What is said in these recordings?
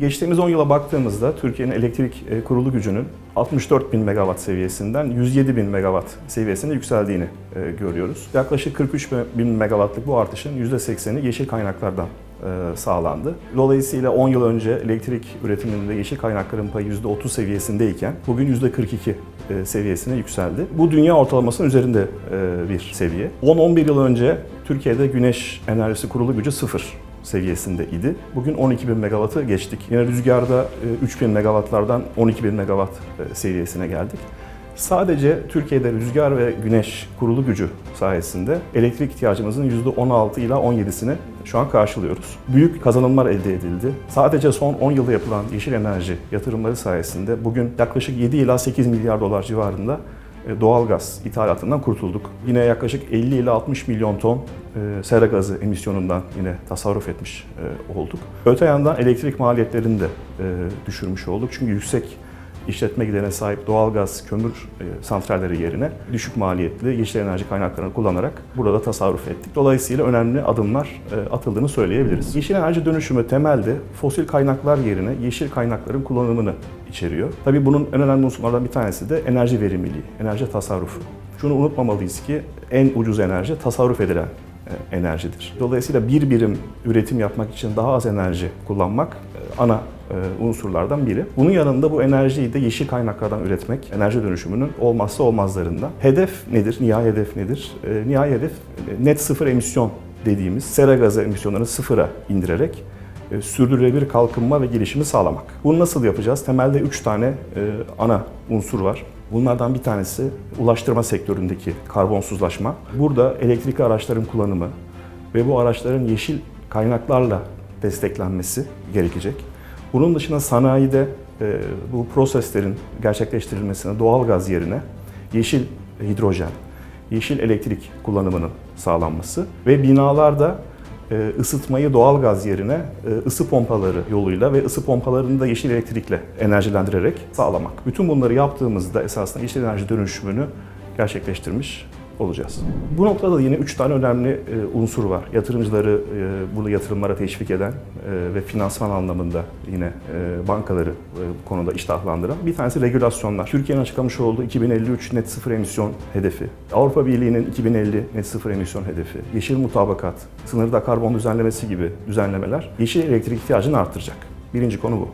Geçtiğimiz 10 yıla baktığımızda Türkiye'nin elektrik e, kurulu gücünün 64 bin megawatt seviyesinden 107 bin megawatt seviyesine yükseldiğini e, görüyoruz. Yaklaşık 43 bin megawattlık bu artışın %80'i yeşil kaynaklardan e, sağlandı. Dolayısıyla 10 yıl önce elektrik üretiminde yeşil kaynakların payı %30 seviyesindeyken bugün %42 e, seviyesine yükseldi. Bu dünya ortalamasının üzerinde bir seviye. 10-11 yıl önce Türkiye'de güneş enerjisi kurulu gücü sıfır seviyesinde idi. Bugün 12 bin megawattı geçtik. Yine rüzgarda 3 bin megawattlardan 12 bin megawatt e, seviyesine geldik. Sadece Türkiye'de rüzgar ve güneş kurulu gücü sayesinde elektrik ihtiyacımızın %16 ila 17'sini şu an karşılıyoruz. Büyük kazanımlar elde edildi. Sadece son 10 yılda yapılan yeşil enerji yatırımları sayesinde bugün yaklaşık 7 ila 8 milyar dolar civarında e, doğal gaz ithalatından kurtulduk. Yine yaklaşık 50 ile 60 milyon ton e, sera gazı emisyonundan yine tasarruf etmiş e, olduk. Öte yandan elektrik maliyetlerini de düşürmüş olduk. Çünkü yüksek işletme giderine sahip doğal gaz, kömür santralleri yerine düşük maliyetli yeşil enerji kaynaklarını kullanarak burada tasarruf ettik. Dolayısıyla önemli adımlar atıldığını söyleyebiliriz. Yeşil enerji dönüşümü temelde fosil kaynaklar yerine yeşil kaynakların kullanımını içeriyor. Tabii bunun en önemli unsurlardan bir tanesi de enerji verimliliği, enerji tasarrufu. Şunu unutmamalıyız ki en ucuz enerji tasarruf edilen enerjidir. Dolayısıyla bir birim üretim yapmak için daha az enerji kullanmak ana unsurlardan biri. Bunun yanında bu enerjiyi de yeşil kaynaklardan üretmek enerji dönüşümünün olmazsa olmazlarından. Hedef nedir? Nihai hedef nedir? Nihai hedef net sıfır emisyon dediğimiz sera gazı emisyonlarını sıfıra indirerek sürdürülebilir kalkınma ve gelişimi sağlamak. Bunu nasıl yapacağız? Temelde üç tane ana unsur var. Bunlardan bir tanesi ulaştırma sektöründeki karbonsuzlaşma. Burada elektrikli araçların kullanımı ve bu araçların yeşil kaynaklarla desteklenmesi gerekecek. Bunun dışında sanayide bu proseslerin gerçekleştirilmesine doğal gaz yerine yeşil hidrojen, yeşil elektrik kullanımının sağlanması ve binalarda ısıtmayı doğal gaz yerine ısı pompaları yoluyla ve ısı pompalarını da yeşil elektrikle enerjilendirerek sağlamak. Bütün bunları yaptığımızda esasında yeşil enerji dönüşümünü gerçekleştirmiş olacağız. Bu noktada yine üç tane önemli unsur var. Yatırımcıları bunu yatırımlara teşvik eden ve finansman anlamında yine bankaları bu konuda iştahlandıran bir tanesi regülasyonlar. Türkiye'nin açıklamış olduğu 2053 net sıfır emisyon hedefi, Avrupa Birliği'nin 2050 net sıfır emisyon hedefi, yeşil mutabakat, sınırda karbon düzenlemesi gibi düzenlemeler yeşil elektrik ihtiyacını arttıracak. Birinci konu bu.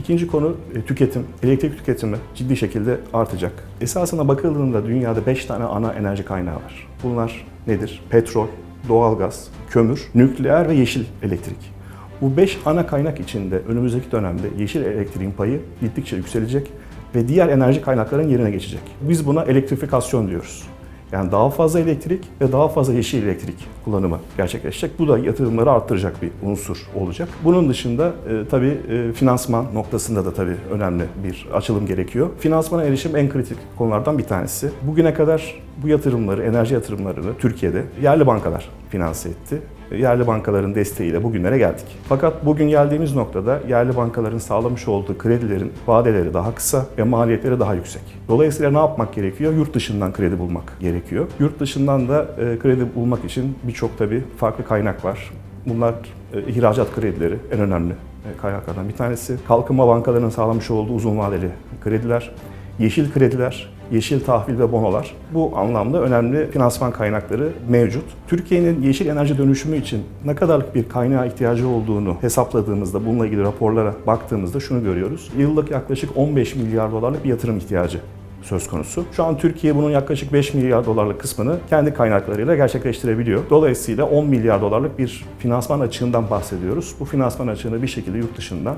İkinci konu tüketim. Elektrik tüketimi ciddi şekilde artacak. Esasına bakıldığında dünyada 5 tane ana enerji kaynağı var. Bunlar nedir? Petrol, doğalgaz, kömür, nükleer ve yeşil elektrik. Bu 5 ana kaynak içinde önümüzdeki dönemde yeşil elektriğin payı gittikçe yükselecek ve diğer enerji kaynakların yerine geçecek. Biz buna elektrifikasyon diyoruz. Yani daha fazla elektrik ve daha fazla yeşil elektrik kullanımı gerçekleşecek. Bu da yatırımları arttıracak bir unsur olacak. Bunun dışında e, tabii e, finansman noktasında da tabii önemli bir açılım gerekiyor. Finansmana erişim en kritik konulardan bir tanesi. Bugüne kadar bu yatırımları, enerji yatırımlarını Türkiye'de yerli bankalar finanse etti yerli bankaların desteğiyle bugünlere geldik. Fakat bugün geldiğimiz noktada yerli bankaların sağlamış olduğu kredilerin vadeleri daha kısa ve maliyetleri daha yüksek. Dolayısıyla ne yapmak gerekiyor? Yurt dışından kredi bulmak gerekiyor. Yurt dışından da e, kredi bulmak için birçok tabii farklı kaynak var. Bunlar e, ihracat kredileri en önemli e, kaynaklardan bir tanesi. Kalkınma bankalarının sağlamış olduğu uzun vadeli krediler, yeşil krediler, yeşil tahvil ve bonolar. Bu anlamda önemli finansman kaynakları mevcut. Türkiye'nin yeşil enerji dönüşümü için ne kadarlık bir kaynağa ihtiyacı olduğunu hesapladığımızda, bununla ilgili raporlara baktığımızda şunu görüyoruz. Yıllık yaklaşık 15 milyar dolarlık bir yatırım ihtiyacı söz konusu. Şu an Türkiye bunun yaklaşık 5 milyar dolarlık kısmını kendi kaynaklarıyla gerçekleştirebiliyor. Dolayısıyla 10 milyar dolarlık bir finansman açığından bahsediyoruz. Bu finansman açığını bir şekilde yurt dışından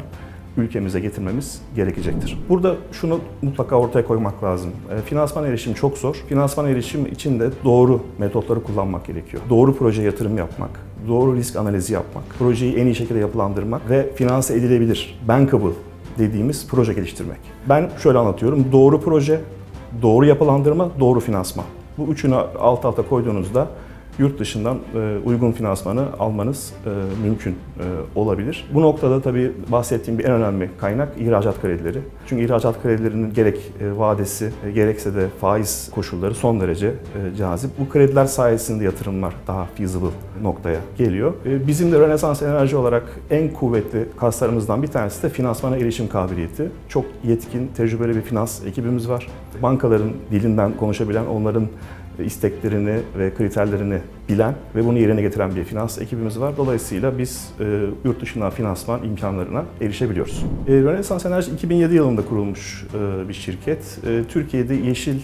ülkemize getirmemiz gerekecektir. Burada şunu mutlaka ortaya koymak lazım. E, finansman erişim çok zor. Finansman erişim için de doğru metotları kullanmak gerekiyor. Doğru proje yatırım yapmak, doğru risk analizi yapmak, projeyi en iyi şekilde yapılandırmak ve finanse edilebilir, bankable dediğimiz proje geliştirmek. Ben şöyle anlatıyorum. Doğru proje, doğru yapılandırma, doğru finansman. Bu üçünü alt alta koyduğunuzda yurt dışından e, uygun finansmanı almanız e, mümkün e, olabilir. Bu noktada tabii bahsettiğim bir en önemli kaynak ihracat kredileri. Çünkü ihracat kredilerinin gerek vadesi gerekse de faiz koşulları son derece cazip. Bu krediler sayesinde yatırımlar daha feasible noktaya geliyor. Bizim de Rönesans Enerji olarak en kuvvetli kaslarımızdan bir tanesi de finansmana erişim kabiliyeti. Çok yetkin, tecrübeli bir finans ekibimiz var. Bankaların dilinden konuşabilen, onların isteklerini ve kriterlerini bilen ve bunu yerine getiren bir finans ekibimiz var. Dolayısıyla biz e, yurt dışından finansman imkanlarına erişebiliyoruz. E, Rönesans Enerji 2007 yılında kurulmuş e, bir şirket. E, Türkiye'de yeşil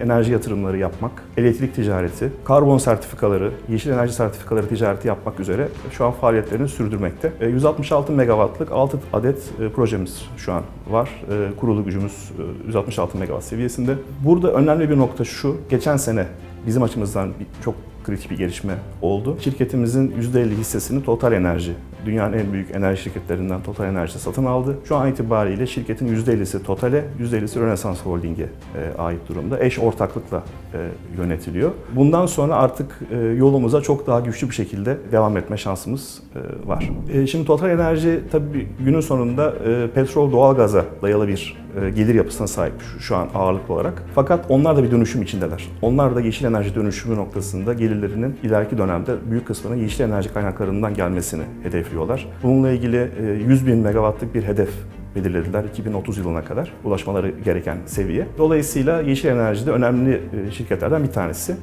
enerji yatırımları yapmak, elektrik ticareti, karbon sertifikaları, yeşil enerji sertifikaları ticareti yapmak üzere şu an faaliyetlerini sürdürmekte. E, 166 megawattlık 6 adet e, projemiz şu an var. E, Kurulu gücümüz e, 166 megawatt seviyesinde. Burada önemli bir nokta şu, geçen sene bizim açımızdan çok kritik bir gelişme oldu. Şirketimizin %50 hissesini Total Enerji, dünyanın en büyük enerji şirketlerinden Total Enerji satın aldı. Şu an itibariyle şirketin %50'si Total'e, %50'si Rönesans Holding'e e, ait durumda. Eş ortaklıkla e, yönetiliyor. Bundan sonra artık e, yolumuza çok daha güçlü bir şekilde devam etme şansımız var. Şimdi Total Enerji tabii günün sonunda petrol doğalgaza dayalı bir gelir yapısına sahip şu, an ağırlıklı olarak. Fakat onlar da bir dönüşüm içindeler. Onlar da yeşil enerji dönüşümü noktasında gelirlerinin ileriki dönemde büyük kısmının yeşil enerji kaynaklarından gelmesini hedefliyorlar. Bununla ilgili e, 100 bin megawattlık bir hedef belirlediler 2030 yılına kadar ulaşmaları gereken seviye. Dolayısıyla yeşil enerji de önemli e, şirketlerden bir tanesi.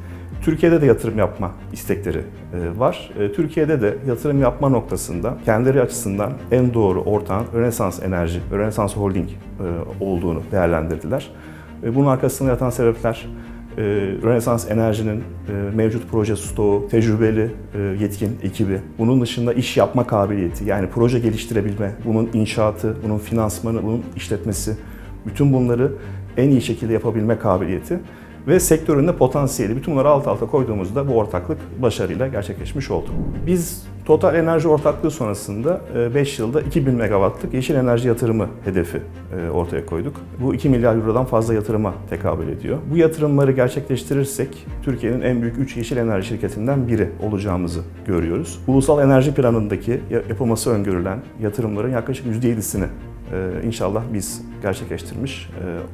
Türkiye'de de yatırım yapma istekleri e, var. E, Türkiye'de de yatırım yapma noktasında kendileri açısından en doğru ortağın Rönesans Enerji, Rönesans Holding e, olduğunu değerlendirdiler. Bunun arkasında yatan sebepler Rönesans Enerji'nin mevcut proje stoğu, tecrübeli, yetkin ekibi, bunun dışında iş yapma kabiliyeti, yani proje geliştirebilme, bunun inşaatı, bunun finansmanı, bunun işletmesi, bütün bunları en iyi şekilde yapabilme kabiliyeti ve sektörün de potansiyeli. Bütün bunları alt alta koyduğumuzda bu ortaklık başarıyla gerçekleşmiş oldu. Biz Total Enerji Ortaklığı sonrasında 5 yılda 2000 megawattlık yeşil enerji yatırımı hedefi e, ortaya koyduk. Bu 2 milyar eurodan fazla yatırıma tekabül ediyor. Bu yatırımları gerçekleştirirsek Türkiye'nin en büyük 3 yeşil enerji şirketinden biri olacağımızı görüyoruz. Ulusal enerji planındaki yapılması öngörülen yatırımların yaklaşık %7'sini ee, inşallah biz gerçekleştirmiş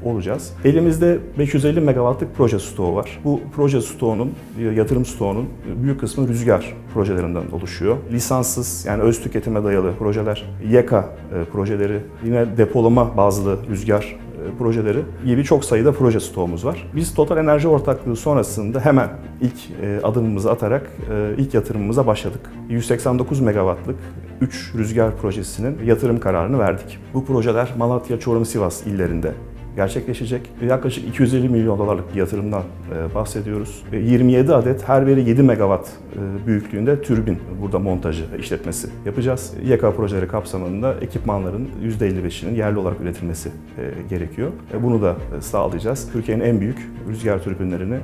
e, olacağız. Elimizde 550 megawattlık proje stoğu var. Bu proje stoğunun, yatırım stoğunun büyük kısmı rüzgar projelerinden oluşuyor. Lisanssız yani öz tüketime dayalı projeler, YEKA e, projeleri, yine depolama bazlı rüzgar projeleri gibi çok sayıda proje stoğumuz var. Biz Total Enerji Ortaklığı sonrasında hemen ilk e, adımımızı atarak e, ilk yatırımımıza başladık. 189 megawattlık 3 rüzgar projesinin yatırım kararını verdik. Bu projeler Malatya, Çorum, Sivas illerinde gerçekleşecek. Yaklaşık 250 milyon dolarlık bir yatırımdan e, bahsediyoruz. E, 27 adet her biri 7 megawatt e, büyüklüğünde türbin burada montajı, işletmesi yapacağız. YK projeleri kapsamında ekipmanların %55'inin yerli olarak üretilmesi e, gerekiyor. E, bunu da e, sağlayacağız. Türkiye'nin en büyük rüzgar türbinlerini e,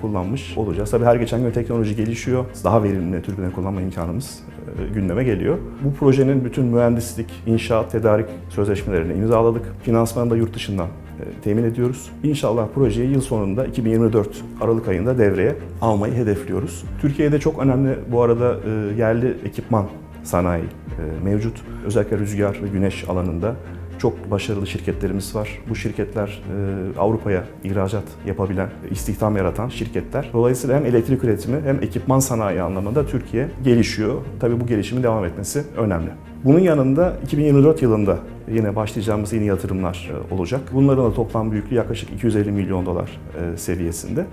kullanmış olacağız. Tabii her geçen gün teknoloji gelişiyor. Daha verimli türbinleri kullanma imkanımız e, gündeme geliyor. Bu projenin bütün mühendislik, inşaat, tedarik sözleşmelerini imzaladık. Finansmanı da yurt dışından e, temin ediyoruz. İnşallah projeyi yıl sonunda 2024 Aralık ayında devreye almayı hedefliyoruz. Türkiye'de çok önemli bu arada e, yerli ekipman sanayi e, mevcut. Özellikle rüzgar ve güneş alanında çok başarılı şirketlerimiz var. Bu şirketler e, Avrupa'ya ihracat yapabilen, istihdam yaratan şirketler. Dolayısıyla hem elektrik üretimi hem ekipman sanayi anlamında Türkiye gelişiyor. Tabii bu gelişimin devam etmesi önemli. Bunun yanında 2024 yılında yine başlayacağımız yeni yatırımlar e, olacak. Bunların da toplam büyüklüğü yaklaşık 250 milyon dolar e, seviyesinde.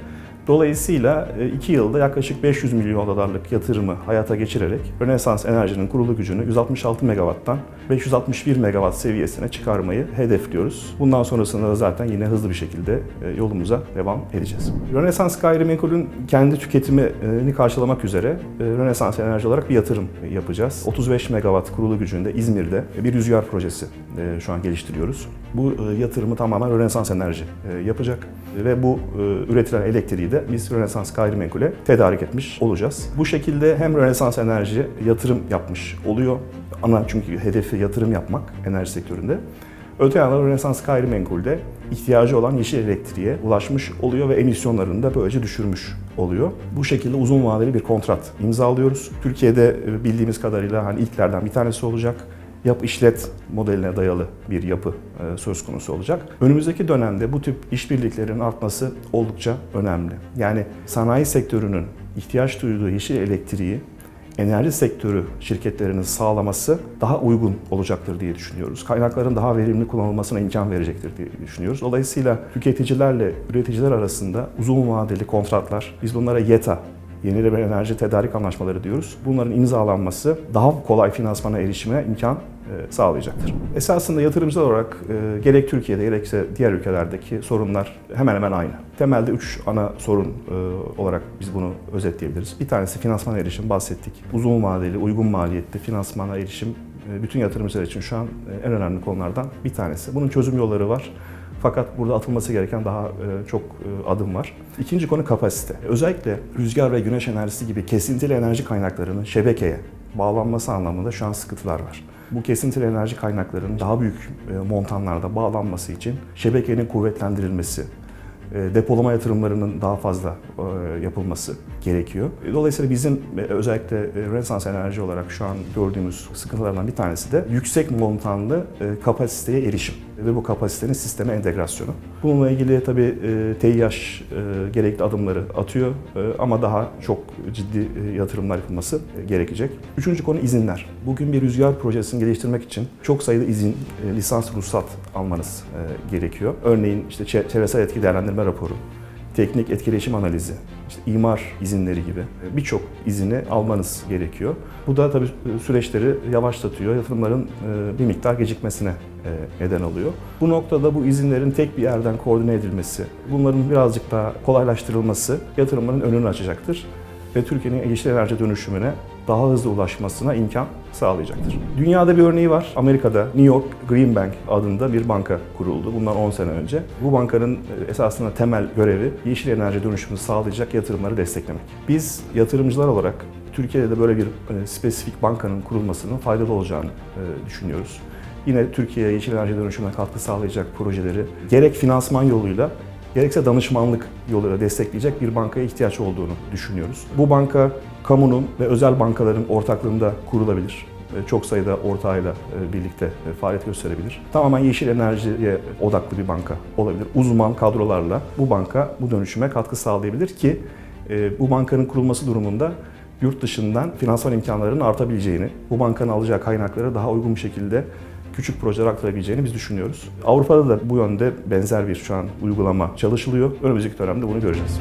Dolayısıyla 2 yılda yaklaşık 500 milyon dolarlık yatırımı hayata geçirerek Rönesans Enerji'nin kurulu gücünü 166 megawatttan 561 megawatt seviyesine çıkarmayı hedefliyoruz. Bundan sonrasında da zaten yine hızlı bir şekilde e, yolumuza devam edeceğiz. Rönesans Gayrimenkul'ün kendi tüketimini karşılamak üzere e, Rönesans Enerji olarak bir yatırım yapacağız. 35 megawatt kurulu gücünde İzmir'de bir rüzgar projesi e, şu an geliştiriyoruz. Bu yatırımı tamamen Rönesans Enerji yapacak ve bu üretilen elektriği de biz Rönesans Gayrimenkul'e tedarik etmiş olacağız. Bu şekilde hem Rönesans Enerji yatırım yapmış oluyor. Ana çünkü hedefi yatırım yapmak enerji sektöründe. Öte yandan Rönesans Gayrimenkul'de ihtiyacı olan yeşil elektriğe ulaşmış oluyor ve emisyonlarını da böylece düşürmüş oluyor. Bu şekilde uzun vadeli bir kontrat imzalıyoruz. Türkiye'de e, bildiğimiz kadarıyla hani ilklerden bir tanesi olacak. Yap işlet modeline dayalı bir yapı e, söz konusu olacak. Önümüzdeki dönemde bu tip işbirliklerinin artması oldukça önemli. Yani sanayi sektörünün ihtiyaç duyduğu yeşil elektriği enerji sektörü şirketlerinin sağlaması daha uygun olacaktır diye düşünüyoruz. Kaynakların daha verimli kullanılmasına imkan verecektir diye düşünüyoruz. Dolayısıyla tüketicilerle üreticiler arasında uzun vadeli kontratlar, biz bunlara YETA, Yenilenebilir Enerji Tedarik Anlaşmaları diyoruz. Bunların imzalanması daha kolay finansmana erişime imkan sağlayacaktır. Esasında yatırımcılar olarak e, gerek Türkiye'de gerekse diğer ülkelerdeki sorunlar hemen hemen aynı. Temelde üç ana sorun e, olarak biz bunu özetleyebiliriz. Bir tanesi finansman erişim bahsettik. Uzun vadeli, uygun maliyetli finansmana erişim e, bütün yatırımcılar için şu an e, en önemli konulardan bir tanesi. Bunun çözüm yolları var. Fakat burada atılması gereken daha e, çok e, adım var. İkinci konu kapasite. Özellikle rüzgar ve güneş enerjisi gibi kesintili enerji kaynaklarının şebekeye bağlanması anlamında şu an sıkıntılar var. Bu kesintili enerji kaynaklarının daha büyük e, montanlarda bağlanması için şebekenin kuvvetlendirilmesi, e, depolama yatırımlarının daha fazla e, yapılması gerekiyor. Dolayısıyla bizim özellikle Rönesans Enerji olarak şu an gördüğümüz sıkıntılardan bir tanesi de yüksek montanlı kapasiteye erişim ve bu kapasitenin sisteme entegrasyonu. Bununla ilgili tabii e, TİH e, gerekli adımları atıyor e, ama daha çok ciddi yatırımlar yapılması gerekecek. Üçüncü konu izinler. Bugün bir rüzgar projesini geliştirmek için çok sayıda izin, lisans, ruhsat almanız gerekiyor. Örneğin işte çe- çevresel etki değerlendirme raporu, teknik etkileşim analizi, işte imar izinleri gibi birçok izini almanız gerekiyor. Bu da tabii e, süreçleri yavaşlatıyor, yatırımların e, bir miktar gecikmesine e, neden oluyor. Bu noktada bu izinlerin tek bir yerden koordine edilmesi, bunların birazcık daha kolaylaştırılması yatırımların önünü açacaktır ve Türkiye'nin yeşil enerji dönüşümüne daha hızlı ulaşmasına imkan sağlayacaktır. Dünyada bir örneği var. Amerika'da New York Green Bank adında bir banka kuruldu bundan 10 sene önce. Bu bankanın e, esasında temel görevi yeşil enerji dönüşümünü sağlayacak yatırımları desteklemek. Biz yatırımcılar olarak Türkiye'de de böyle bir e, spesifik bankanın kurulmasının faydalı olacağını e, düşünüyoruz. Yine Türkiye'ye yeşil enerji dönüşümüne katkı sağlayacak projeleri gerek finansman yoluyla gerekse danışmanlık yoluyla destekleyecek bir bankaya ihtiyaç olduğunu düşünüyoruz. Bu banka kamunun ve özel bankaların ortaklığında kurulabilir. Çok sayıda ortağıyla e, birlikte e, faaliyet gösterebilir. Tamamen yeşil enerjiye odaklı bir banka olabilir. Uzman kadrolarla bu banka bu dönüşüme katkı sağlayabilir ki e, bu bankanın kurulması durumunda yurt dışından finansal imkanların artabileceğini, bu bankanın alacağı kaynakları daha uygun bir şekilde küçük projeler aktarabileceğini biz düşünüyoruz. Avrupa'da da bu yönde benzer bir şu an uygulama çalışılıyor. Önümüzdeki dönemde bunu göreceğiz.